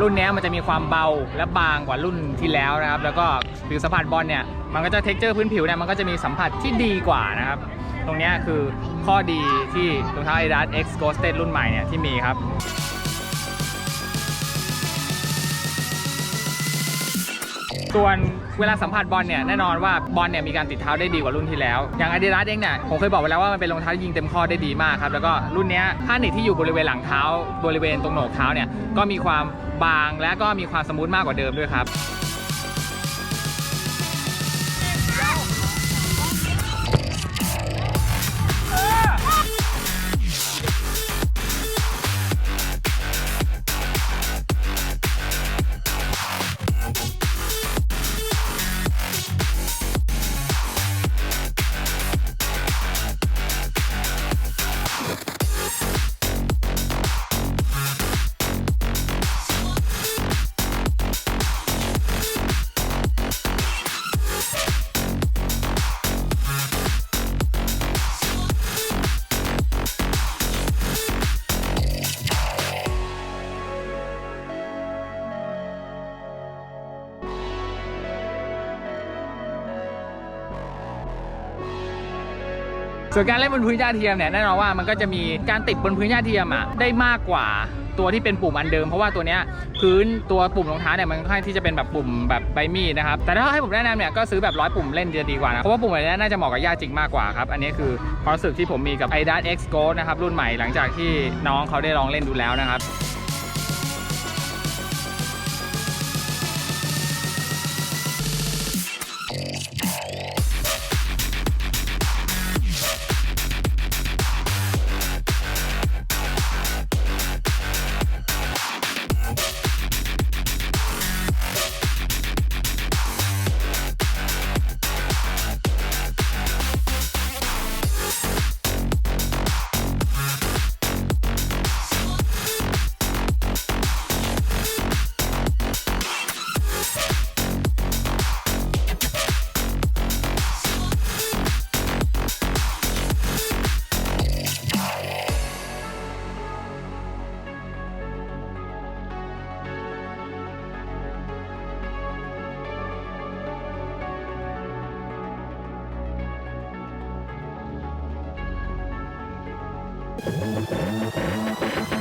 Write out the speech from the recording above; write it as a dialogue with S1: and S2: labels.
S1: รุ่นนี้มันจะมีความเบาและบางกว่ารุ่นที่แล้วนะครับ แล้วก็ผิวสัมผัสบอลเนี่ยมันก็จะเท็กเจอร์พื้นผิวเนี่ยมันก็จะมีสัมผัสที่ดีกว่านะครับ ตรงนี้คือข้อดีที่รองเท้า Adidas X Ghosted รุ่นใหม่เนี่ยที่มีครับ ส่วนเวลาสัมผัสบอลเนี่ยแน่นอนว่าบอลเนี่ยมีการติดเท้าได้ดีกว่ารุ่นที่แล้ว อย่าง Adidas เองเนี่ยผมเคยบอกไปแล้วว่ามันเป็นรองเท้าที่ยิงเต็มข้อได้ดีมากครับแล้วก็รุ่นนี้ผ้าหนีบที่อยู่บริเวณหลังเท้า บริเวณตรงโหนกเท้าเนี่ยก็มีความบางและก็มีความสมูทมากกว่าเดิมด้วยครับ ส่วนการเล่นบนพื้นหญ้าเทียมเนี่ยแน่นอนว่ามันก็จะมีการติดบนพื้นหญ้าเทียมอะได้มากกว่าตัวที่เป็นปุ่มอันเดิมเพราะว่าตัวเนี้ยพื้นตัวปุ่มรองเท้าเนี่ยมันค่อนข้างที่จะเป็นแบบปุ่มแบบใบมีดนะครับแต่ถ้าให้ผมแนะนำเนี่ยก็ซื้อแบบร้อยปุ่มเล่นจะดีกว่านะเพราะว่าปุ่มแบบนี้น่าจะเหมาะกับหญ้าจริงมากกว่าครับอันนี้คือความรู้สึกที่ผมมีกับ i d a s X Go นะครับรุ่นใหม่หลังจากที่น้องเขาได้ลองเล่นดูแล้วนะครับ
S2: Thank you.